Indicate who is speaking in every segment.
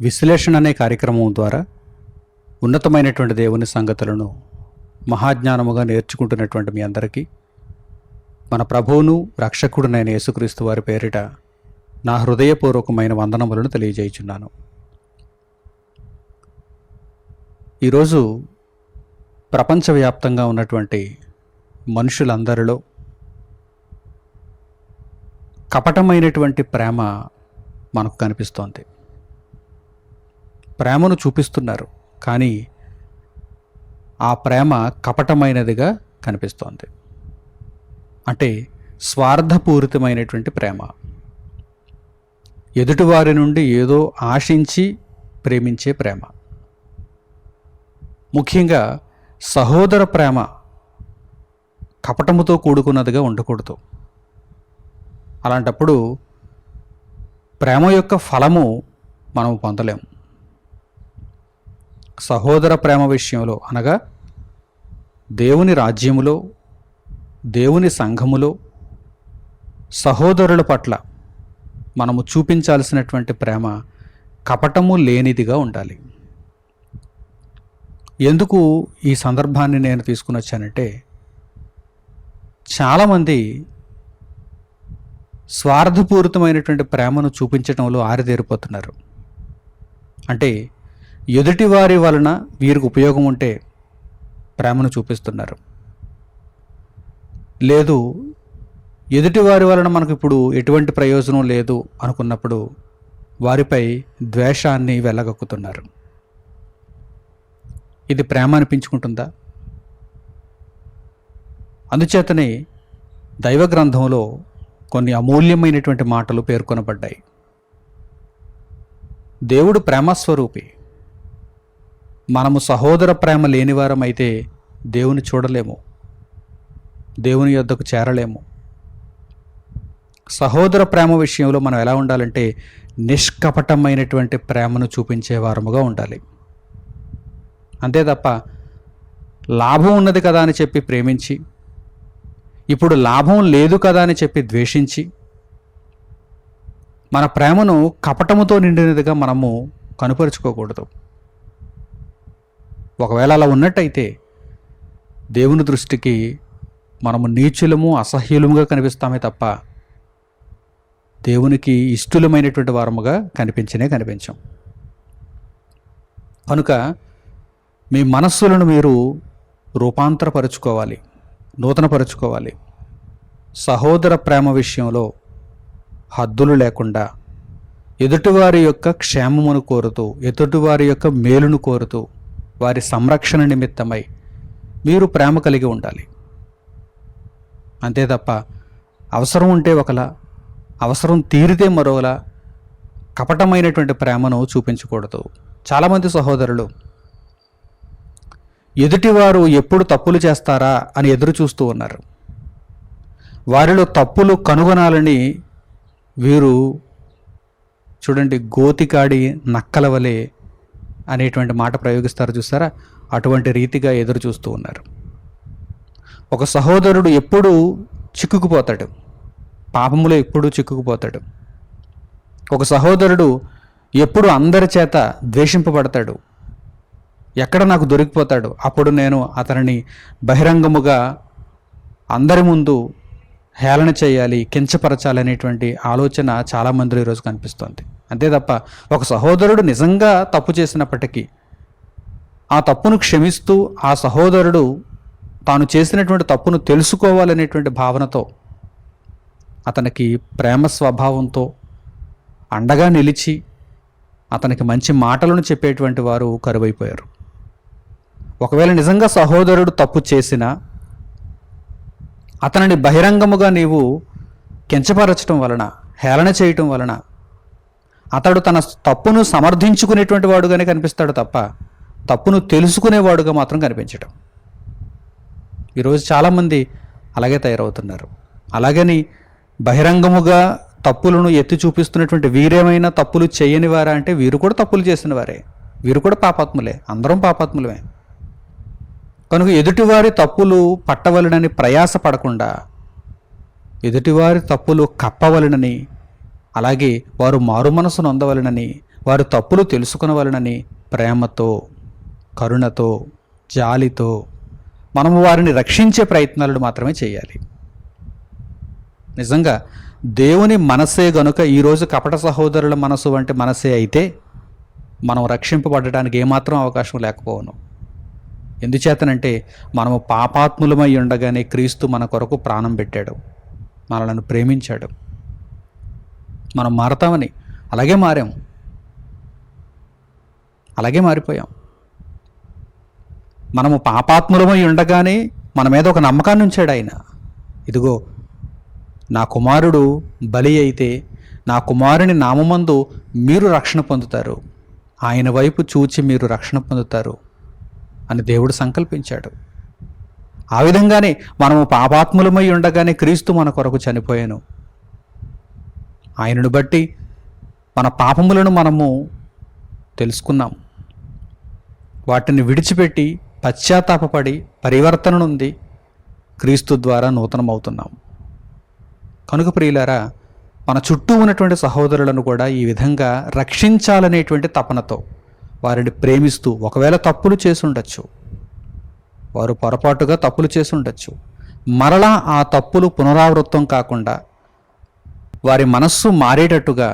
Speaker 1: విశ్లేషణ అనే కార్యక్రమం ద్వారా ఉన్నతమైనటువంటి దేవుని సంగతులను మహాజ్ఞానముగా నేర్చుకుంటున్నటువంటి మీ అందరికీ మన ప్రభువును రక్షకుడునైన యేసుక్రీస్తు వారి పేరిట నా హృదయపూర్వకమైన వందనములను తెలియజేయుచున్నాను. ఈరోజు ప్రపంచవ్యాప్తంగా ఉన్నటువంటి మనుషులందరిలో కపటమైనటువంటి ప్రేమ మనకు కనిపిస్తోంది. ప్రేమను చూపిస్తున్నారు కానీ ఆ ప్రేమ కపటమైనదిగా కనిపిస్తోంది. అంటే స్వార్థపూరితమైనటువంటి ప్రేమ. ఎదుటివారి నుండి ఏదో ఆశించి ప్రేమించే ప్రేమ. ముఖ్యంగా సహోదర ప్రేమ కపటముతో కూడుకున్నదిగా ఉండకూడదు. అలాంటప్పుడు ప్రేమ యొక్క ఫలము మనం పొందలేము సహోదర ప్రేమ విషయంలో అనగా దేవుని రాజ్యములో దేవుని సంఘములో సహోదరుల పట్ల మనము చూపించాల్సినటువంటి ప్రేమ కపటము లేనిదిగా ఉండాలి. ఎందుకు ఈ సందర్భాన్ని నేను తీసుకుని వచ్చానంటే చాలామంది స్వార్థపూరితమైనటువంటి ప్రేమను చూపించడంలో ఆరిదేరిపోతున్నారు అంటే ఎదుటివారి వలన వీరికి ఉపయోగం ఉంటే ప్రేమను చూపిస్తున్నారు. లేదు ఎదుటివారి వలన మనకు ఇప్పుడు ఎటువంటి ప్రయోజనం లేదు అనుకున్నప్పుడు వారిపై ద్వేషాన్ని వెళ్ళగక్కుతున్నారు ఇది ప్రేమ అనిపించుకుంటుందా? అందుచేతనే దైవ గ్రంథంలో కొన్ని అమూల్యమైనటువంటి మాటలు పేర్కొనబడ్డాయి. దేవుడు ప్రేమస్వరూపి. మనము సహోదర ప్రేమ లేనివారం అయితే దేవుని చూడలేము. దేవుని యొద్దకు చేరలేము. సహోదర ప్రేమ విషయంలో మనం ఎలా ఉండాలంటే నిష్కపటమైనటువంటి ప్రేమను చూపించే వారముగా ఉండాలి. అంతే తప్ప లాభం ఉన్నది కదా అని చెప్పి ప్రేమించి ఇప్పుడు లాభం లేదు కదా అని చెప్పి ద్వేషించి మన ప్రేమను కపటముతో నిండినదిగా మనము కనుపరుచుకోకూడదు. ఒకవేళ అలా ఉన్నట్టయితే దేవుని దృష్టికి మనము నీచులము అసహ్యులముగా కనిపిస్తామే తప్ప దేవునికి ఇష్టలమైనటువంటి వారముగా కనిపించనే కనిపించాం. కనుక మీ మనస్సులను మీరు రూపాంతరపరుచుకోవాలి నూతనపరుచుకోవాలి. సహోదర ప్రేమ విషయంలో హద్దులు లేకుండా ఎదుటివారి యొక్క క్షేమమును కోరుతూ ఎదుటివారి యొక్క మేలును కోరుతూ వారి సంరక్షణ నిమిత్తమై మీరు ప్రేమ కలిగి ఉండాలి. అంతే తప్ప అవసరం ఉంటే ఒకలా అవసరం తీరితే మరోలా కపటమైనటువంటి ప్రేమను చూపించకూడదు. చాలామంది సహోదరులు ఎదుటివారు ఎప్పుడు తప్పులు చేస్తారా అని ఎదురు చూస్తూ ఉన్నారు. వారిలో తప్పులు కనుగొనాలని వీరు చూడండి గోతికాడి నక్కల వలె అనేటువంటి మాట ప్రయోగిస్తారు చూస్తారా? అటువంటి రీతిగా ఎదురు చూస్తూ ఉన్నారు. ఒక సహోదరుడు ఎప్పుడు చిక్కుకుపోతాడు. పాపములో ఎప్పుడు చిక్కుకుపోతాడు. ఒక సహోదరుడు ఎప్పుడు అందరి చేత ద్వేషింపబడతాడు. ఎక్కడ నాకు దొరికిపోతాడు అప్పుడు నేను అతనిని బహిరంగముగా అందరి ముందు హేళన చేయాలి కించపరచాలి అనేటువంటి ఆలోచన చాలామందిలో ఈరోజు కనిపిస్తోంది. అంతే తప్ప ఒక సహోదరుడు నిజంగా తప్పు చేసినప్పటికీ ఆ తప్పును క్షమిస్తూ ఆ సహోదరుడు తాను చేసినటువంటి తప్పును తెలుసుకోవాలనేటువంటి భావనతో అతనికి ప్రేమ స్వభావంతో అండగా నిలిచి అతనికి మంచి మాటలను చెప్పేటువంటి వారు కరువైపోయారు. ఒకవేళ నిజంగా సహోదరుడు తప్పు చేసినా అతనిని బహిరంగముగా నీవు కించపరచడం వలన హేళన చేయటం వలన అతడు తన తప్పును సమర్థించుకునేటువంటి వాడుగానే కనిపిస్తాడు తప్ప తప్పును తెలుసుకునేవాడుగా మాత్రం కనిపించడం ఈరోజు చాలామంది అలాగే తయారవుతున్నారు. అలాగని బహిరంగముగా తప్పులను ఎత్తి చూపిస్తున్నటువంటి వీరేమైనా తప్పులు చేయని వారా అంటే వీరు కూడా తప్పులు చేసిన వారే వీరు కూడా పాపాత్ములే. అందరం పాపాత్ములమే. కనుక ఎదుటివారి తప్పులు పట్టవలనని ప్రయాస పడకుండా ఎదుటివారి తప్పులు కప్పవలనని అలాగే వారు మారుమనసు నొందవలనని వారి తప్పులు తెలుసుకునవలనని ప్రేమతో కరుణతో జాలితో మనము వారిని రక్షించే ప్రయత్నాలను మాత్రమే చేయాలి. నిజంగా దేవుని మనసే గనుక ఈరోజు కపట సహోదరుల మనసు వంటి మనసే అయితే మనం రక్షింపబడటానికి ఏమాత్రం అవకాశం లేకపోవను. ఎందుచేతనంటే మనము పాపాత్ములమై ఉండగానే క్రీస్తు మన కొరకు ప్రాణం పెట్టాడు. మనలను ప్రేమించాడు. మనం మారతామని అలాగే మారాం. అలాగే మారిపోయాం. మనము పాపాత్ములమై ఉండగానే మన మీద ఒక నమ్మకాన్ని ఉంచాడు ఆయన. ఇదిగో నా కుమారుడు బలి అయితే నా కుమారుని నామమందు మీరు రక్షణ పొందుతారు. ఆయన వైపు చూచి మీరు రక్షణ పొందుతారు. అని దేవుడు సంకల్పించాడు. ఆ విధంగానే మనము పాపాత్ములమై ఉండగానే క్రీస్తు మన కొరకు చనిపోయాను. ఆయనను బట్టి మన పాపములను మనము తెలుసుకున్నాం. వాటిని విడిచిపెట్టి పశ్చాత్తాపడి పరివర్తన నుండి క్రీస్తు ద్వారా నూతనమవుతున్నాం. కనుక ప్రియులారా మన చుట్టూ ఉన్నటువంటి సహోదరులను కూడా ఈ విధంగా రక్షించాలనేటువంటి తపనతో వారిని ప్రేమిస్తూ ఒకవేళ తప్పులు చేసి ఉండొచ్చు వారు పొరపాటుగా తప్పులు చేసి ఉండొచ్చు మరలా ఆ తప్పులు పునరావృతం కాకుండా వారి మనస్సు మారేటట్టుగా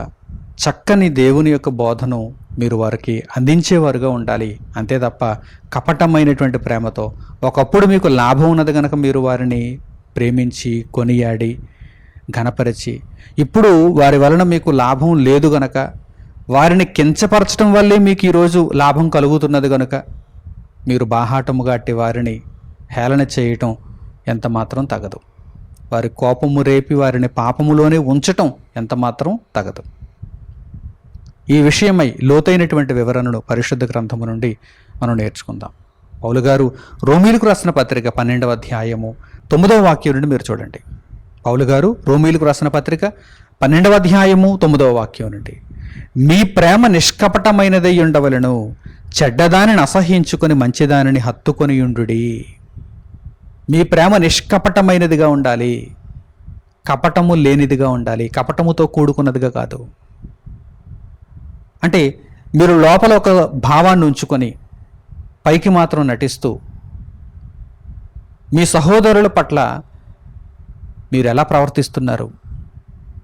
Speaker 1: చక్కని దేవుని యొక్క బోధను మీరు వారికి అందించేవారుగా ఉండాలి. అంతే తప్ప కపటమైనటువంటి ప్రేమతో ఒకప్పుడు మీకు లాభం ఉన్నది కనుక మీరు వారిని ప్రేమించి కొనియాడి ఘనపరిచి ఇప్పుడు వారి వలన మీకు లాభం లేదు గనక వారిని కించపరచడం వల్లే మీకు ఈరోజు లాభం కలుగుతున్నది కనుక మీరు బాహాటముగా అట్టి వారిని హేళన చేయటం ఎంత మాత్రం తగదు. వారి కోపము రేపి వారిని పాపములోనే ఉంచటం ఎంత మాత్రం తగదు. ఈ విషయమై లోతైనటువంటి వివరణను పరిశుద్ధ గ్రంథము నుండి మనం నేర్చుకుందాం. పౌలు గారు రోమీలకు రాసిన పత్రిక పన్నెండవ అధ్యాయము తొమ్మిదవ వాక్యం నుండి మీరు చూడండి. పౌలు గారు రోమీలకు రాసిన పత్రిక పన్నెండవ అధ్యాయము తొమ్మిదవ వాక్యం నుండి. మీ ప్రేమ నిష్కపటమైనదై ఉండవలను. చెడ్డదానిని అసహించుకొని మంచిదానిని హత్తుకొని ఉండుడి. మీ ప్రేమ నిష్కపటమైనదిగా ఉండాలి. కపటము లేనిదిగా ఉండాలి. కపటముతో కూడుకున్నదిగా కాదు. అంటే మీరు లోపల ఒక భావాన్ని ఉంచుకొని పైకి మాత్రం నటిస్తూ మీ సహోదరుల పట్ల మీరు ఎలా ప్రవర్తిస్తున్నారు?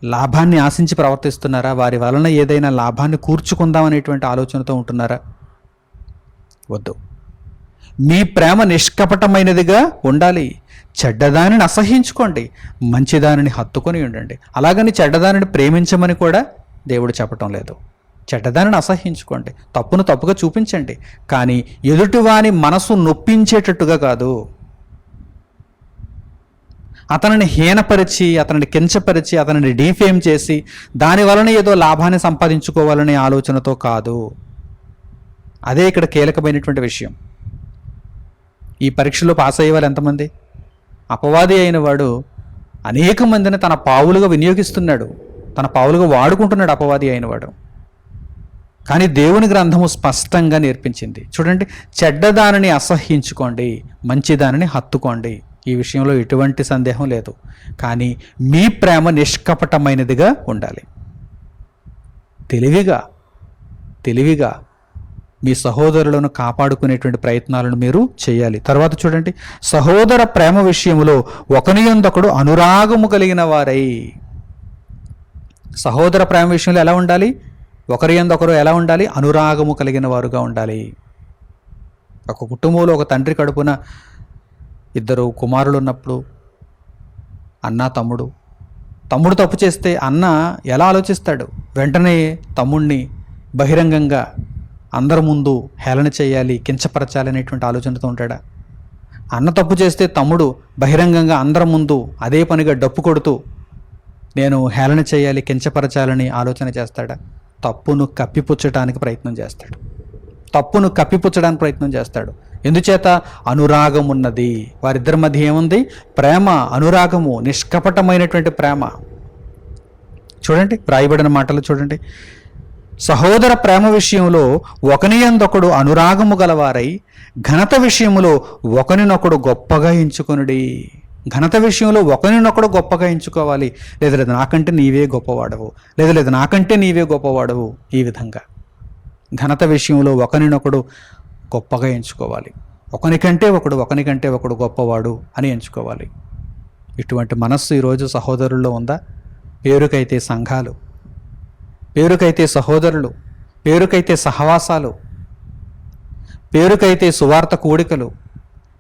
Speaker 1: లాభాన్ని ఆశించి ప్రవర్తిస్తున్నారా? వారి వలన ఏదైనా లాభాన్ని కూర్చుకుందామనేటువంటి ఆలోచనతో ఉంటున్నారా? వద్దు. మీ ప్రేమ నిష్కపటమైనదిగా ఉండాలి. చెడ్డదానిని అసహించుకోండి. మంచిదానిని హత్తుకొని ఉండండి. అలాగని చెడ్డదానిని ప్రేమించమని కూడా దేవుడు చెప్పటం లేదు. చెడ్డదానిని అసహించుకోండి. తప్పును తప్పుగా చూపించండి. కానీ ఎదుటివాని మనసు నొప్పించేటట్టుగా కాదు. అతనిని హీనపరిచి అతనిని కించపరిచి అతనిని డీఫేమ్ చేసి దాని వలన ఏదో లాభాన్ని సంపాదించుకోవాలనే ఆలోచనతో కాదు. అదే ఇక్కడ కీలకమైనటువంటి విషయం. ఈ పరీక్షలో పాస్ అయ్యే వాళ్ళు ఎంతమంది? అపవాది అయిన వాడు అనేక మందిని తన పావులుగా వినియోగిస్తున్నాడు. తన పావులుగా వాడుకుంటున్నాడు అపవాది అయినవాడు కానీ దేవుని గ్రంథము స్పష్టంగా నేర్పించింది. చూడండి చెడ్డదానిని అసహ్యించుకోండి మంచిదానిని హత్తుకోండి. ఈ విషయంలో ఎటువంటి సందేహం లేదు. కానీ మీ ప్రేమ నిష్కపటమైనదిగా ఉండాలి. తెలివిగా తెలివిగా మీ సహోదరులను కాపాడుకునేటువంటి ప్రయత్నాలను మీరు చేయాలి. తర్వాత చూడండి. సహోదర ప్రేమ విషయంలో ఒకనియందొకడు అనురాగము కలిగిన వారై. సహోదర ప్రేమ విషయంలో ఎలా ఉండాలి? ఒకరి ఎందొకరు ఎలా ఉండాలి? అనురాగము కలిగిన వారుగా ఉండాలి. ఒక కుటుంబంలో ఒక తండ్రి కడుపున ఇద్దరు కుమారులు ఉన్నప్పుడు అన్న తమ్ముడు. తమ్ముడు తప్పు చేస్తే అన్న ఎలా ఆలోచిస్తాడు? వెంటనే తమ్ముణ్ణి బహిరంగంగా అందరి ముందు హేళన చేయాలి కించపరచాలి అనేటువంటి ఆలోచనతో ఉంటాడా? అన్న తప్పు చేస్తే తమ్ముడు బహిరంగంగా అందరి ముందు అదే పనిగా డప్పు కొడుతూ నేను హేళన చేయాలి కించపరచాలని ఆలోచన చేస్తాడా? తప్పును కప్పిపుచ్చడానికి ప్రయత్నం చేస్తాడు. తప్పును కప్పిపుచ్చడానికి ప్రయత్నం చేస్తాడు. ఎందుచేత అనురాగం ఉన్నది వారిద్దరి మధ్య ఏముంది? ప్రేమ అనురాగము నిష్కపటమైనటువంటి ప్రేమ. చూడండి రాయబడిన మాటలు చూడండి. సహోదర ప్రేమ విషయంలో ఒకనియందొకడు అనురాగము గలవారై ఘనత విషయంలో ఒకనినొకడు గొప్పగా ఎంచుకొనుడి. ఘనత విషయంలో ఒకరినొకడు గొప్పగా ఎంచుకోవాలి. లేదు లేదు నాకంటే నీవే గొప్పవాడవు. లేదా లేదు నాకంటే నీవే గొప్పవాడవు ఈ విధంగా. ఘనత విషయంలో ఒకరినొకడు గొప్పగా ఎంచుకోవాలి. ఒకనికంటే ఒకడు ఒకనికంటే ఒకడు గొప్పవాడు అని ఎంచుకోవాలి. ఇటువంటి మనస్సు ఈరోజు సహోదరుల్లో ఉందా? పేరుకైతే సంఘాలు. పేరుకైతే సహోదరులు. పేరుకైతే సహవాసాలు. పేరుకైతే సువార్త కూడికలు.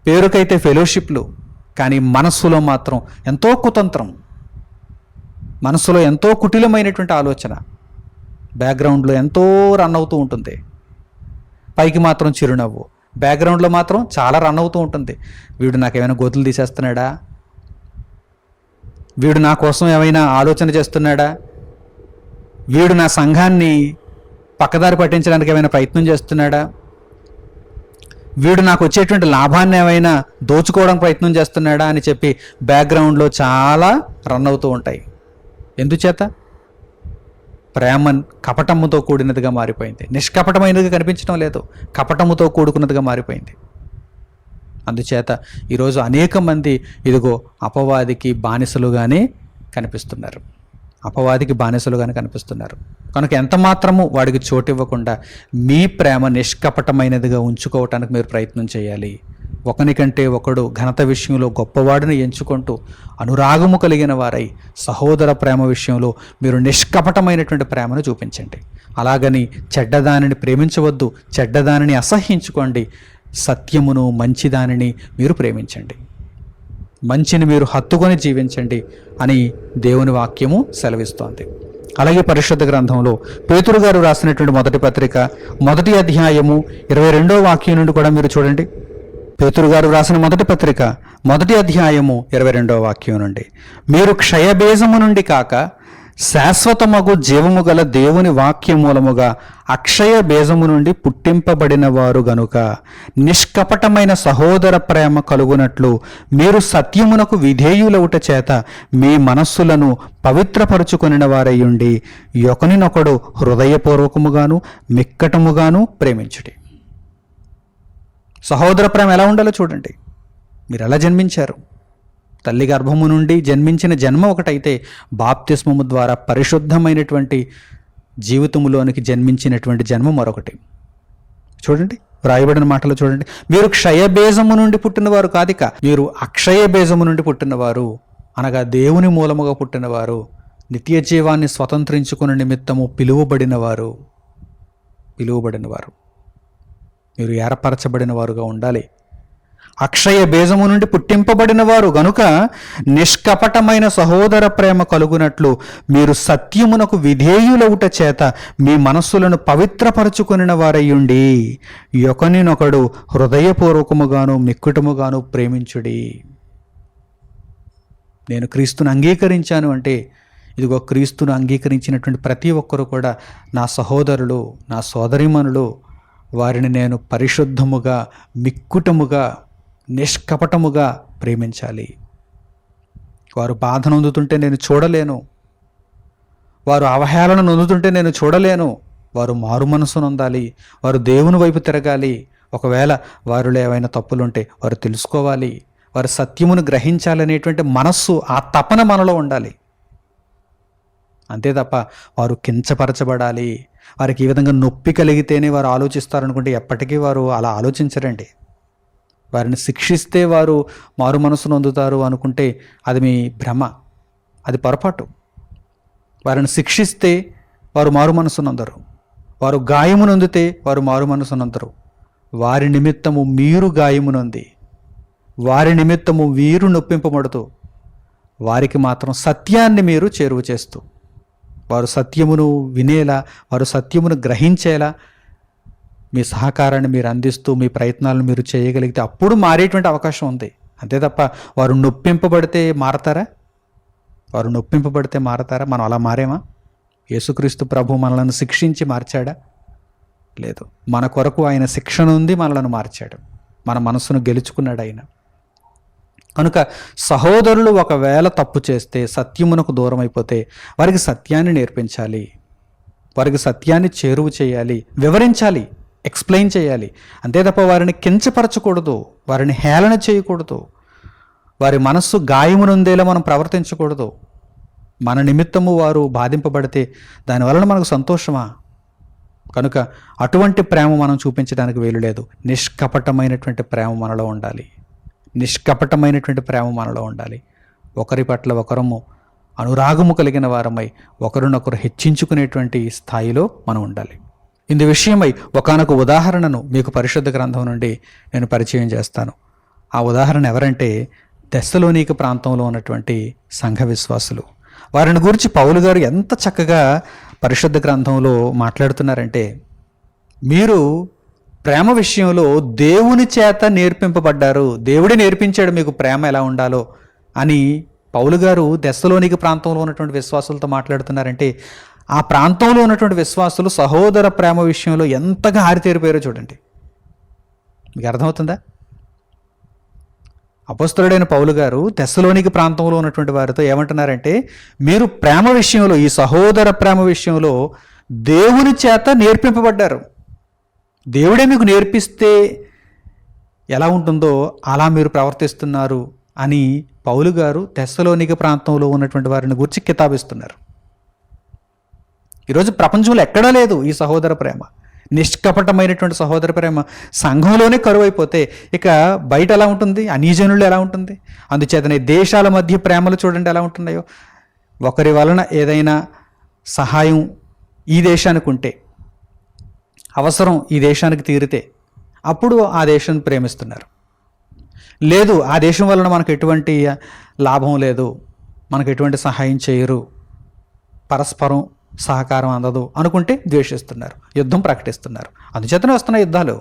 Speaker 1: పేరుకైతే ఫెలోషిప్లు. కానీ మనస్సులో మాత్రం ఎంతో కుతంత్రం. మనస్సులో ఎంతో కుటిలమైనటువంటి ఆలోచన. బ్యాక్గ్రౌండ్లో ఎంతో రన్ అవుతూ ఉంటుంది. పైకి మాత్రం చిరునవ్వు. బ్యాక్గ్రౌండ్లో మాత్రం చాలా రన్ అవుతూ ఉంటుంది. వీడు నాకేమైనా గోతులు తీసేస్తున్నాడా? వీడు నా కోసం ఏమైనా ఆలోచన చేస్తున్నాడా? వీడు నా సంఘాన్ని పక్కదారి పట్టించడానికి ఏమైనా ప్రయత్నం చేస్తున్నాడా? వీడు నాకు వచ్చేటువంటి లాభాన్ని ఏమైనా దోచుకోవడానికి ప్రయత్నం చేస్తున్నాడా అని చెప్పి బ్యాక్గ్రౌండ్లో చాలా రన్ అవుతూ ఉంటాయి. ఎందుచేత? ప్రేమ కపటముతో కూడినదిగా మారిపోయింది. నిష్కపటమైనదిగా కనిపించడం లేదు కపటముతో కూడుకున్నదిగా మారిపోయింది. అందుచేత ఈరోజు అనేక మంది ఇదిగో అపవాదికి బానిసలుగానే కనిపిస్తున్నారు. అపవాదికి బానిసలుగానే కనిపిస్తున్నారు. కనుక ఎంత మాత్రము వాడికి చోటు ఇవ్వకుండా మీ ప్రేమ నిష్కపటమైనదిగా ఉంచుకోవటానికి మీరు ప్రయత్నం చేయాలి. ఒకనికంటే ఒకడు ఘనత విషయంలో గొప్పవాడిని ఎంచుకుంటూ అనురాగము కలిగిన వారై సహోదర ప్రేమ విషయంలో మీరు నిష్కపటమైనటువంటి ప్రేమను చూపించండి. అలాగని చెడ్డదానిని ప్రేమించవద్దు చెడ్డదానిని అసహ్యించుకోండి. సత్యమును మంచిదానిని మీరు ప్రేమించండి. మంచిని మీరు హత్తుకొని జీవించండి అని దేవుని వాక్యము సెలవిస్తోంది. అలాగే పరిశుద్ధ గ్రంథంలో పేతురు గారు రాసినటువంటి మొదటి పత్రిక మొదటి అధ్యాయము ఇరవై రెండో వాక్యం నుండి కూడా మీరు చూడండి. పేతురు గారు రాసిన మొదటి పత్రిక మొదటి అధ్యాయము ఇరవై రెండవ వాక్యం నుండి. మీరు క్షయబేజము నుండి కాక శాశ్వతమగు జీవము గల దేవుని వాక్య మూలముగా అక్షయ బేజము నుండి పుట్టింపబడిన వారు గనుక నిష్కపటమైన సహోదర ప్రేమ కలుగునట్లు మీరు సత్యమునకు విధేయులవుట చేత మీ మనస్సులను పవిత్రపరుచుకొనిన వారయ్యుండి ఒకనినొకడు హృదయపూర్వకముగాను మిక్కటముగాను ప్రేమించుడి. సహోదర ప్రేమ ఎలా ఉండాలో చూడండి. మీరు ఎలా జన్మించారు? తల్లి గర్భము నుండి జన్మించిన జన్మ ఒకటైతే బాప్తిస్మము ద్వారా పరిశుద్ధమైనటువంటి జీవితములోనికి జన్మించినటువంటి జన్మ మరొకటి. చూడండి వ్రాయబడిన మాటలు చూడండి. మీరు క్షయబేజము నుండి పుట్టినవారు కాదిక మీరు అక్షయ బేజము నుండి పుట్టినవారు అనగా దేవుని మూలముగా పుట్టినవారు నిత్య జీవాన్ని స్వతంత్రించుకున్న నిమిత్తము పిలువబడినవారు పిలువబడినవారు. మీరు ఏర్పరచబడిన వారుగా ఉండాలి. అక్షయ బీజము నుండి పుట్టింపబడిన వారు గనుక నిష్కపటమైన సహోదర ప్రేమ కలుగునట్లు మీరు సత్యమునకు విధేయులవుట చేత మీ మనస్సులను పవిత్రపరచుకునిన వారయ్యుండి యొకనినొకడు హృదయపూర్వకముగాను మిక్కుటముగాను ప్రేమించుడి. నేను క్రీస్తును అంగీకరించాను అంటే ఇదిగో క్రీస్తును అంగీకరించినటువంటి ప్రతి ఒక్కరూ కూడా నా సహోదరులు నా సోదరిమనులు వారిని నేను పరిశుద్ధముగా మిక్కుటముగా నిష్కపటముగా ప్రేమించాలి. వారు బాధను అందుతుంటే నేను చూడలేను. వారు అవహేళన నొందుతుంటే నేను చూడలేను. వారు మారు మనసు నొందాలి. వారు దేవుని వైపు తిరగాలి. ఒకవేళ వారిలో ఏవైనా తప్పులుంటే వారు తెలుసుకోవాలి. వారు సత్యమును గ్రహించాలనేటువంటి మనస్సు ఆ తపన మనలో ఉండాలి. అంతే తప్ప వారు కించపరచబడాలి. వారికి ఈ విధంగా నొప్పి కలిగితేనే వారు ఆలోచిస్తారనుకుంటే ఎప్పటికీ వారు అలా ఆలోచించరండి. వారిని శిక్షిస్తే వారు మారు మనసును అందుతారు అనుకుంటే అది మీ భ్రమ అది పొరపాటు. వారిని శిక్షిస్తే వారు మారు మనసు అందరు. వారు గాయము నొందితే వారు మారు మనసు నొందరు వారి నిమిత్తము మీరు గాయము నొంది వారి నిమిత్తము వీరు నొప్పింపబడుతూ వారికి మాత్రం సత్యాన్ని మీరు చేరువ చేస్తూ వారు సత్యమును వినేలా వారు సత్యమును గ్రహించేలా మీ సహకారాన్ని మీరు అందిస్తూ మీ ప్రయత్నాలను మీరు చేయగలిగితే అప్పుడు మారేటువంటి అవకాశం ఉంది. అంతే తప్ప వారు నొప్పింపబడితే మారతారా? వారు నొప్పింపబడితే మారతారా? మనం అలా మారేమా? యేసుక్రీస్తు ప్రభు మనలను శిక్షించి మార్చాడా? లేదు. మన కొరకు ఆయన శిక్షణ ఉంది మనలను మార్చాడు. మన మనసును గెలుచుకున్నాడు ఆయన. కనుక సహోదరులు ఒకవేళ తప్పు చేస్తే సత్యమునకు దూరం అయిపోతే వారికి సత్యాన్ని నేర్పించాలి. వారికి సత్యాన్ని చేరువు చేయాలి వివరించాలి ఎక్స్ప్లెయిన్ చేయాలి. అంతే తప్ప వారిని కించపరచకూడదు వారిని హేళన చేయకూడదు. వారి మనస్సు గాయమునుందేలా మనం ప్రవర్తించకూడదు. మన నిమిత్తము వారు బాధింపబడితే దానివలన మనకు సంతోషమా? కనుక అటువంటి ప్రేమ మనం చూపించడానికి వీలు లేదు. నిష్కపటమైనటువంటి ప్రేమ మనలో ఉండాలి. నిష్కపటమైనటువంటి ప్రేమ మనలో ఉండాలి. ఒకరి పట్ల ఒకరము అనురాగము కలిగిన వారమై ఒకరినొకరు హెచ్చించుకునేటువంటి స్థాయిలో మనం ఉండాలి. ఇందు విషయమై ఒకనొక ఉదాహరణను మీకు పరిశుద్ధ గ్రంథం నుండి నేను పరిచయం చేస్తాను. ఆ ఉదాహరణ ఎవరంటే దశలోనిక ప్రాంతంలో ఉన్నటువంటి సంఘ విశ్వాసులు. వారిని గురించి పౌలు గారు ఎంత చక్కగా పరిశుద్ధ గ్రంథంలో మాట్లాడుతున్నారంటే మీరు ప్రేమ విషయంలో దేవుని చేత నేర్పింపబడ్డారు. దేవుడే నేర్పించాడు మీకు ప్రేమ ఎలా ఉండాలో అని పౌలు గారు దశలోనికి ప్రాంతంలో ఉన్నటువంటి విశ్వాసులతో మాట్లాడుతున్నారంటే ఆ ప్రాంతంలో ఉన్నటువంటి విశ్వాసులు సహోదర ప్రేమ విషయంలో ఎంతగా ఆరితేరిపోయారో చూడండి. మీకు అర్థమవుతుందా? అపస్తుడైన పౌలు గారు తెస్సలోనికి ప్రాంతంలో ఉన్నటువంటి వారితో ఏమంటున్నారంటే మీరు ప్రేమ విషయంలో ఈ సహోదర ప్రేమ విషయంలో దేవుని చేత నేర్పింపబడ్డారు. దేవుడే మీకు నేర్పిస్తే ఎలా ఉంటుందో అలా మీరు ప్రవర్తిస్తున్నారు అని పౌలు గారు తెస్సలోనిక ప్రాంతంలో ఉన్నటువంటి వారిని గురించి కితాబిస్తున్నారు. ఈరోజు ప్రపంచంలో ఎక్కడా లేదు ఈ సహోదర ప్రేమ. నిష్కపటమైనటువంటి సహోదర ప్రేమ సంఘంలోనే కరువు అయిపోతే ఇక బయట ఎలా ఉంటుంది? అనీజనులు ఎలా ఉంటుంది? అందుచేతనే దేశాల మధ్య ప్రేమలు చూడండి ఎలా ఉంటున్నాయో. ఒకరి వలన ఏదైనా సహాయం ఈ దేశానికి ఉంటే అవసరం ఈ దేశానికి తీరితే అప్పుడు ఆ దేశాన్ని ప్రేమిస్తున్నారు. లేదు ఆ దేశం వలన మనకు ఎటువంటి లాభం లేదు మనకు ఎటువంటి సహాయం చేయరు పరస్పరం సహకారం అందదు అనుకుంటే ద్వేషిస్తున్నారు యుద్ధం ప్రకటిస్తున్నారు. అందుచేతనే వస్తున్న యుద్ధాలు.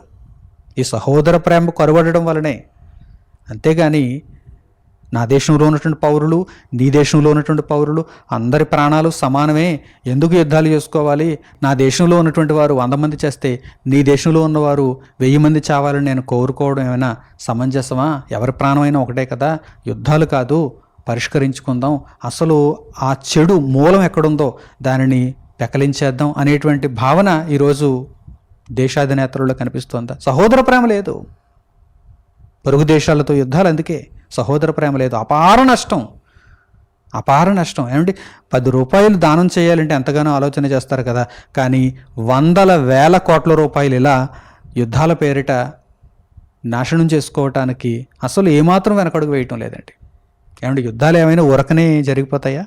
Speaker 1: ఈ సహోదర ప్రేమ కొరబడడం వలనే. అంతేగాని నా దేశంలో ఉన్నటువంటి పౌరులు నీ దేశంలో ఉన్నటువంటి పౌరులు అందరి ప్రాణాలు సమానమే. ఎందుకు యుద్ధాలు చేసుకోవాలి? నా దేశంలో ఉన్నటువంటి వారు వంద మంది చేస్తే నీ దేశంలో ఉన్నవారు వెయ్యి మంది చావాలని నేను కోరుకోవడం ఏమైనా సమంజసమా? ఎవరి ప్రాణమైనా ఒకటే కదా? యుద్ధాలు కాదు. పరిష్కరించుకుందాం. అసలు ఆ చెడు మూలం ఎక్కడుందో దానిని పెకలించేద్దాం అనేటువంటి భావన ఈరోజు దేశాధినేతలలో కనిపిస్తోందా. సహోదర ప్రేమ లేదు. పొరుగు దేశాలతో యుద్ధాలు అందుకే. సహోదర ప్రేమ లేదు. అపార నష్టం. అపార నష్టం. ఏమంటే పది రూపాయలు దానం చేయాలంటే ఎంతగానో ఆలోచన చేస్తారు కదా. కానీ వందల వేల కోట్ల రూపాయలు ఇలా యుద్ధాల పేరిట నాశనం చేసుకోవటానికి అసలు ఏమాత్రం వెనకడుగు వేయటం లేదండి. ఏమంటే యుద్ధాలు ఏమైనా ఉరకనే జరిగిపోతాయా?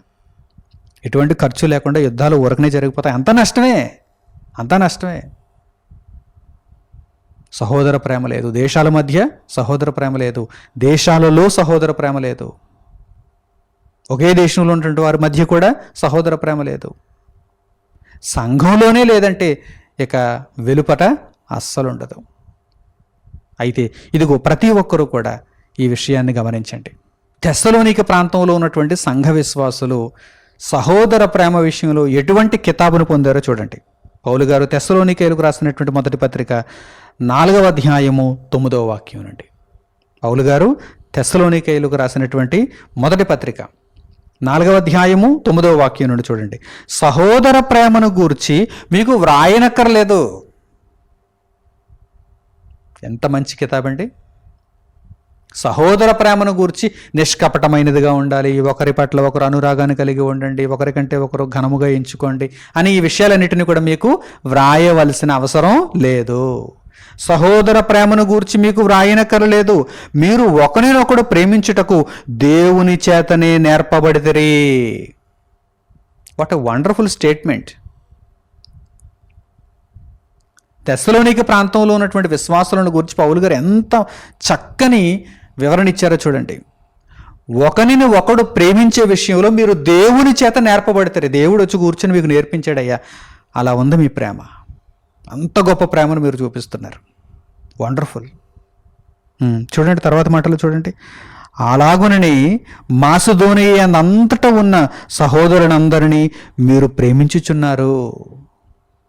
Speaker 1: ఎటువంటి ఖర్చు లేకుండా యుద్ధాలు ఉరకనే జరిగిపోతాయి. అంత నష్టమే. అంత నష్టమే. సహోదర ప్రేమ లేదు. దేశాల మధ్య సహోదర ప్రేమ లేదు. దేశాలలో సహోదర ప్రేమ లేదు. ఒకే దేశంలో ఉన్నటువంటి వారి మధ్య కూడా సహోదర ప్రేమ లేదు. సంఘంలోనే లేదంటే ఇక వెలుపట అస్సలు ఉండదు. అయితే ఇదిగో ప్రతి ఒక్కరూ కూడా ఈ విషయాన్ని గమనించండి. తెస్సలోనిక ప్రాంతంలో ఉన్నటువంటి సంఘ విశ్వాసులు సహోదర ప్రేమ విషయంలో ఎటువంటి కితాబును పొందారో చూడండి. పౌలు గారు తెస్సలోనికేలకు రాసినటువంటి మొదటి పత్రిక నాలుగవ అధ్యాయము తొమ్మిదవ వాక్యం నుండి. పౌలు గారు తెస్సలోనికేయులకు రాసినటువంటి మొదటి పత్రిక. నాలుగవ అధ్యాయము తొమ్మిదవ వాక్యం నుండి చూడండి. సహోదర ప్రేమను గూర్చి మీకు వ్రాయనక్కర్లేదు. ఎంత మంచి కితాబండి సహోదర ప్రేమను గూర్చి నిష్కపటమైనదిగా ఉండాలి. ఒకరి పట్ల ఒకరు అనురాగాన్ని కలిగి ఉండండి. ఒకరికంటే ఒకరు ఘనముగా ఎంచుకోండి. అని ఈ విషయాలన్నిటిని కూడా మీకు వ్రాయవలసిన అవసరం లేదు. సహోదర ప్రేమను గూర్చి మీకు వ్రాయనక్కరలేదు. మీరు ఒకరినొకడు ప్రేమించుటకు దేవుని చేతనే నేర్పబడితరి. వాట్ ఎ వండర్ఫుల్ స్టేట్మెంట్ దశలోనికి ప్రాంతంలో ఉన్నటువంటి విశ్వాసులను గురించి పౌలు గారు ఎంత చక్కని వివరణ ఇచ్చారో చూడండి. ఒకరిని ఒకడు ప్రేమించే విషయంలో మీరు దేవుని చేత నేర్పబడతారు. దేవుడు వచ్చి కూర్చొని మీకు నేర్పించాడయ్యా. అలా ఉంది మీ ప్రేమ. అంత గొప్ప ప్రేమను మీరు చూపిస్తున్నారు. వండర్ఫుల్ చూడండి తర్వాత మాటలు చూడండి. అలాగునని మాసుధోని అంతటా ఉన్న సహోదరునందరినీ మీరు ప్రేమించుచున్నారు.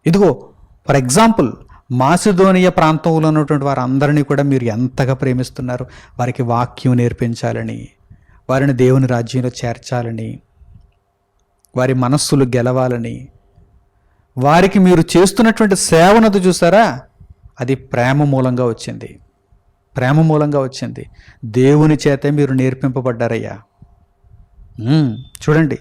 Speaker 1: ఇదిగో ఫర్ ఎగ్జాంపుల్ మాసిధోనియ ప్రాంతంలో ఉన్నటువంటి వారందరినీ కూడా మీరు ఎంతగా ప్రేమిస్తున్నారు. వారికి వాక్యం నేర్పించాలని వారిని దేవుని రాజ్యంలో చేర్చాలని వారి మనస్సులు గెలవాలని వారికి మీరు చేస్తున్నటువంటి సేవనది చూసారా? అది ప్రేమ మూలంగా వచ్చింది. ప్రేమ మూలంగా వచ్చింది. దేవుని చేతే మీరు నేర్పింపబడ్డారయ్యా. చూడండి.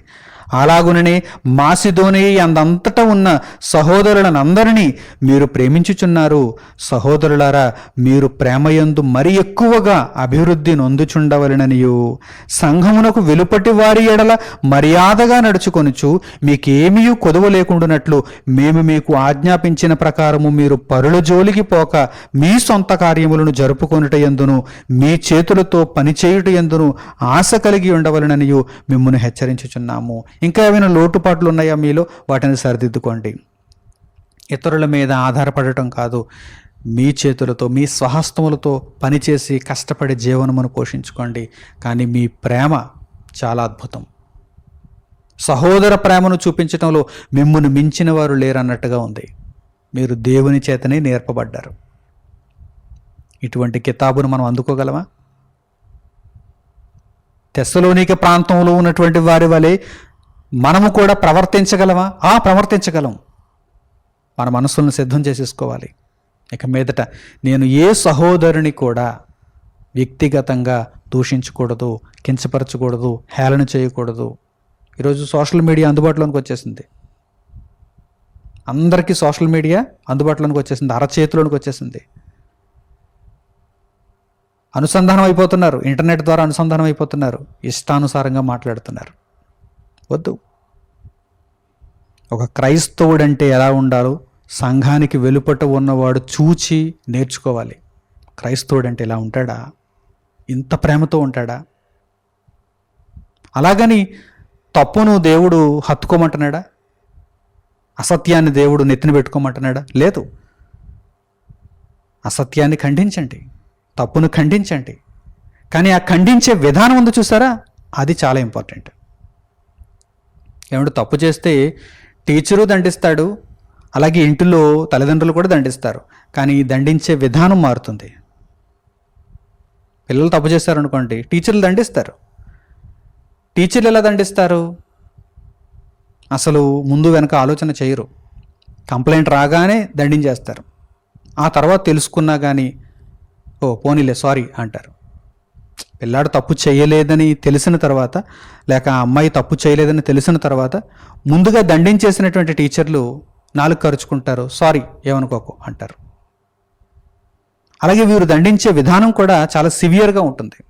Speaker 1: అలాగుననే మాసిధోని అందంతటా ఉన్న సహోదరులనందరినీ మీరు ప్రేమించుచున్నారు. సహోదరులారా మీరు ప్రేమయందు మరి ఎక్కువగా అభివృద్ధి నొందుచుండవలననియు. సంఘమునకు వెలుపటి వారి ఎడల మర్యాదగా నడుచుకొనుచు మీకేమీ కొదవ లేకుండానట్లు మేము మీకు ఆజ్ఞాపించిన ప్రకారము మీరు పరుల జోలికి పోక మీ సొంత కార్యములను జరుపుకొనుట ఎందును మీ చేతులతో పనిచేయుట ఎందును ఆశ కలిగి ఉండవలననియు మిమ్మల్ని హెచ్చరించుచున్నాము. ఇంకా ఏమైనా లోటుపాట్లు ఉన్నాయా మీలో? వాటిని సరిదిద్దుకోండి. ఇతరుల మీద ఆధారపడటం కాదు మీ చేతులతో మీ స్వహస్తములతో పనిచేసి కష్టపడి జీవనమును పోషించుకోండి. కానీ మీ ప్రేమ చాలా అద్భుతం. సహోదర ప్రేమను చూపించడంలో మిమ్మును మించిన వారు లేరన్నట్టుగా ఉంది. మీరు దేవుని చేతనే నేర్పబడ్డారు. ఇటువంటి కితాబును మనం అందుకోగలమా? తెస్సలోనిక ప్రాంతంలో ఉన్నటువంటి వారి వలె మనము కూడా ప్రవర్తించగలమా? ఆ ప్రవర్తించగలం. మన మనసులను సిద్ధం చేసేసుకోవాలి. ఇక మీదట నేను ఏ సహోదరుని కూడా వ్యక్తిగతంగా దూషించకూడదు కించపరచకూడదు హేళన చేయకూడదు. ఈరోజు సోషల్ మీడియా అందుబాటులోనికి వచ్చేసింది. అందరికీ సోషల్ మీడియా అందుబాటులోనికి వచ్చేసింది అరచేతిలోనికి వచ్చేసింది. అనుసంధానం అయిపోతున్నారు ఇంటర్నెట్ ద్వారా అనుసంధానం అయిపోతున్నారు ఇష్టానుసారంగా మాట్లాడుతున్నారు. వద్దు. ఒక క్రైస్తవుడంటే ఎలా ఉండాలో సంఘానికి వెలుపట ఉన్నవాడు చూచి నేర్చుకోవాలి. క్రైస్తవుడంటే ఇలా ఉంటాడా? ఇంత ప్రేమతో ఉంటాడా? అలాగని తప్పును దేవుడు హత్తుకోమంటున్నాడా? అసత్యాన్ని దేవుడు నెత్తిన పెట్టుకోమంటున్నాడా? లేదు. అసత్యాన్ని ఖండించండి. తప్పును ఖండించండి. కానీ ఆ ఖండించే విధానం ఉంది చూసారా? అది చాలా ఇంపార్టెంట్. ఏమంటే తప్పు చేస్తే టీచరు దండిస్తాడు అలాగే ఇంటిలో తల్లిదండ్రులు కూడా దండిస్తారు. కానీ దండించే విధానం మారుతుంది. పిల్లలు తప్పు చేస్తారనుకోండి టీచర్లు దండిస్తారు. టీచర్లు ఎలా దండిస్తారు? అసలు ముందు వెనక ఆలోచన చేయరు. కంప్లైంట్ రాగానే దండించేస్తారు. ఆ తర్వాత తెలుసుకున్నా కానీ ఓ పోనీలే సారీ అంటారు. పిల్లాడు తప్పు చేయలేదని తెలిసిన తర్వాత లేక ఆ అమ్మాయి తప్పు చేయలేదని తెలిసిన తర్వాత ముందుగా దండించేసినటువంటి టీచర్లు నాలుగు ఖర్చుకుంటారు సారీ ఏమనుకోకు అంటారు. అలాగే వీరు దండించే విధానం కూడా చాలా సివియర్గా ఉంటుంది.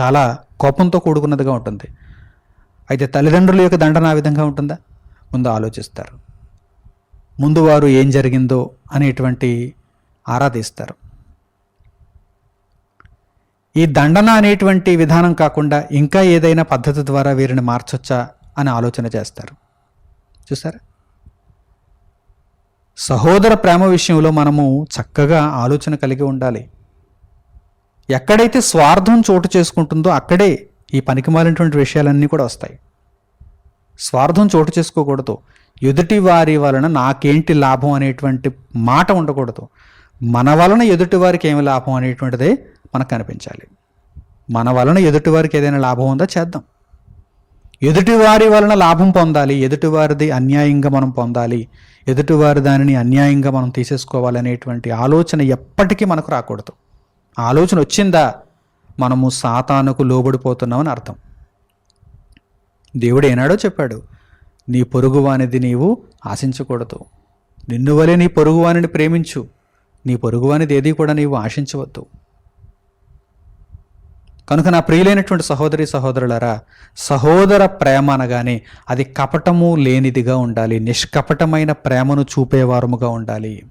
Speaker 1: చాలా కోపంతో కూడుకున్నదిగా ఉంటుంది. అయితే తల్లిదండ్రుల యొక్క దండన ఆ విధంగా ఉంటుందా? ముందు ఆలోచిస్తారు. ముందు వారు ఏం జరిగిందో అనేటువంటి ఆరాధిస్తారు. ఈ దండన అనేటువంటి విధానం కాకుండా ఇంకా ఏదైనా పద్ధతి ద్వారా వీరిని మార్చొచ్చా అని ఆలోచన చేస్తారు. చూసారా? సహోదర ప్రేమ విషయంలో మనము చక్కగా ఆలోచన కలిగి ఉండాలి. ఎక్కడైతే స్వార్థం చోటు చేసుకుంటుందో అక్కడే ఈ పనికిమాలినటువంటి విషయాలన్నీ కూడా వస్తాయి. స్వార్థం చోటు చేసుకోకూడదు. ఎదుటి వారి వలన నాకేంటి లాభం అనేటువంటి మాట ఉండకూడదు. మన వలన ఎదుటి వారికి ఏమి లాభం అనేటువంటిదే మనకు కనిపించాలి. మన వలన ఎదుటివారికి ఏదైనా లాభం ఉందా చేద్దాం. ఎదుటివారి వలన లాభం పొందాలి ఎదుటివారిది అన్యాయంగా మనం పొందాలి ఎదుటివారి దానిని అన్యాయంగా మనం తీసేసుకోవాలి అనేటువంటి ఆలోచన ఎప్పటికీ మనకు రాకూడదు. ఆలోచన వచ్చిందా? మనము సాతానుకు లోబడిపోతున్నామని అర్థం. దేవుడు ఏనాడో చెప్పాడు నీ పొరుగువానిది నీవు ఆశించకూడదు. నిన్ను వలె నీ పొరుగువానిని ప్రేమించు. నీ పొరుగువానిది ఏది కూడా నీవు ఆశించవద్దు. కనుక నా ప్రియులైనటువంటి సహోదరి సహోదరులరా సహోదర ప్రేమ అనగానే అది కపటము లేనిదిగా ఉండాలి నిష్కపటమైన ప్రేమను చూపేవారముగా ఉండాలి.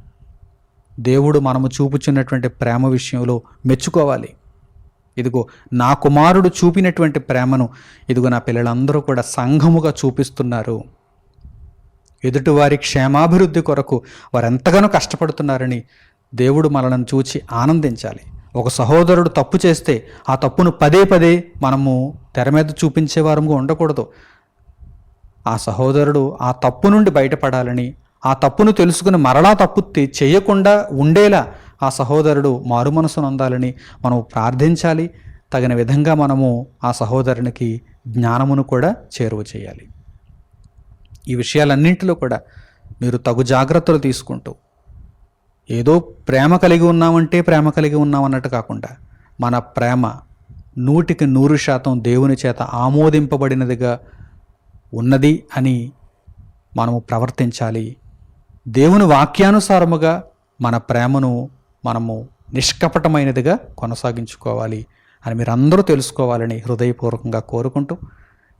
Speaker 1: దేవుడు మనము చూపుచున్నటువంటి ప్రేమ విషయంలో మెచ్చుకోవాలి. ఇదిగో నా కుమారుడు చూపినటువంటి ప్రేమను ఇదిగో నా పిల్లలందరూ కూడా సంఘముగా చూపిస్తున్నారు. ఎదుటివారి క్షేమాభివృద్ధి కొరకు వారు ఎంతగానో కష్టపడుతున్నారని దేవుడు మనలను చూచి ఆనందించాలి. ఒక సహోదరుడు తప్పు చేస్తే ఆ తప్పును పదే పదే మనము తెర మీద చూపించే వారముగా ఉండకూడదు. ఆ సహోదరుడు ఆ తప్పు నుండి బయటపడాలని ఆ తప్పును తెలుసుకుని మరలా తప్పు చేయకుండా ఉండేలా ఆ సహోదరుడు మారు మనసు నొందాలని మనం ప్రార్థించాలి. తగిన విధంగా మనము ఆ సహోదరునికి జ్ఞానమును కూడా చేరువ చేయాలి. ఈ విషయాలన్నింటిలో కూడా మీరు తగు జాగ్రత్తలు తీసుకుంటూ ఏదో ప్రేమ కలిగి ఉన్నామంటే ప్రేమ కలిగి ఉన్నామన్నట్టు కాకుండా మన ప్రేమ నూటికి నూరు శాతం దేవుని చేత ఆమోదింపబడినదిగా ఉన్నది అని మనము ప్రవర్తించాలి. దేవుని వాక్యానుసారముగా మన ప్రేమను మనము నిష్కపటమైనదిగా కొనసాగించుకోవాలి అని మీరందరూ తెలుసుకోవాలని హృదయపూర్వకంగా కోరుకుంటూ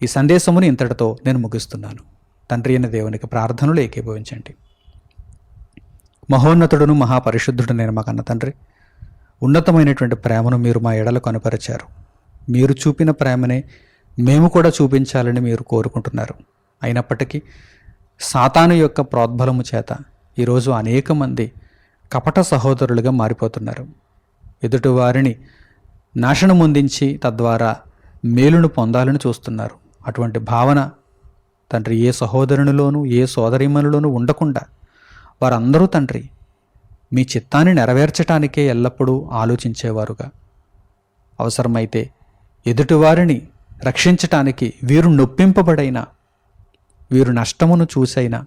Speaker 1: ఈ సందేశముని ఇంతటితో నేను ముగిస్తున్నాను. తండ్రి అయిన దేవునికి ప్రార్థనలు ఏకీభవించండి. మహోన్నతుడును మహాపరిశుద్ధుడు నేను మా కన్న తండ్రి. ఉన్నతమైనటువంటి ప్రేమను మీరు మా ఎడలు కనుపరిచారు. మీరు చూపిన ప్రేమనే మేము కూడా చూపించాలని మీరు కోరుకుంటున్నారు. అయినప్పటికీ సాతాను యొక్క ప్రోద్బలము చేత ఈరోజు అనేక మంది కపట సహోదరులుగా మారిపోతున్నారు. ఎదుటి వారిని నాశనం అందించి తద్వారా మేలును పొందాలని చూస్తున్నారు. అటువంటి భావన తండ్రి ఏ సహోదరునిలోనూ ఏ సోదరిమనులోనూ ఉండకుండా వారందరూ తండ్రి మీ చిత్తాన్ని నెరవేర్చటానికే ఎల్లప్పుడూ ఆలోచించేవారుగా. అవసరమైతే ఎదుటివారిని రక్షించటానికి వీరు నొప్పింపబడైనా వీరు నష్టమును చూసైనా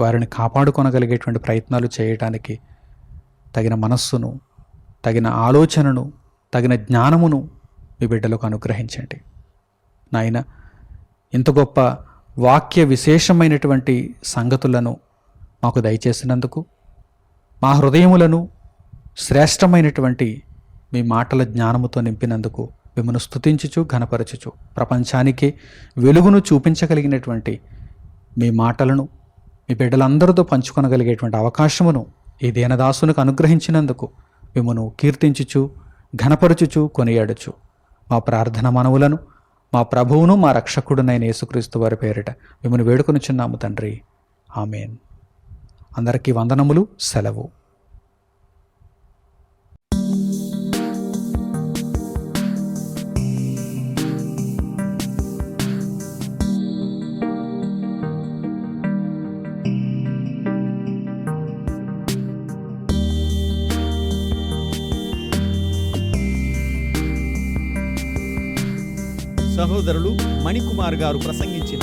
Speaker 1: వారిని కాపాడుకొనగలిగేటువంటి ప్రయత్నాలు చేయటానికి తగిన మనస్సును తగిన ఆలోచనను తగిన జ్ఞానమును మీ బిడ్డలకు అనుగ్రహించండి. నాయన ఇంత గొప్ప వాక్య విశేషమైనటువంటి సంగతులను మాకు దయచేసినందుకు మా హృదయములను శ్రేష్టమైనటువంటి మీ మాటల జ్ఞానముతో నింపినందుకు మిమ్మల్ని స్తుతించుచు ఘనపరచుచు ప్రపంచానికి వెలుగును చూపించగలిగినటువంటి మీ మాటలను మీ బిడ్డలందరితో పంచుకొనగలిగేటువంటి అవకాశమును ఈ దీనదాసునికి అనుగ్రహించినందుకు మిమ్మను కీర్తించుచు ఘనపరచుచు కొనియాడుచు. మా ప్రార్థన మనవులను మా ప్రభువును మా రక్షకుడునైన యేసుక్రీస్తు వారి పేరిట మిమ్మల్ని వేడుకొనిచున్నాము తండ్రి. ఆమెన్. అందరికీ వందనములు సెలవు.
Speaker 2: సహోదరులు మణికుమార్ గారు ప్రసంగించిన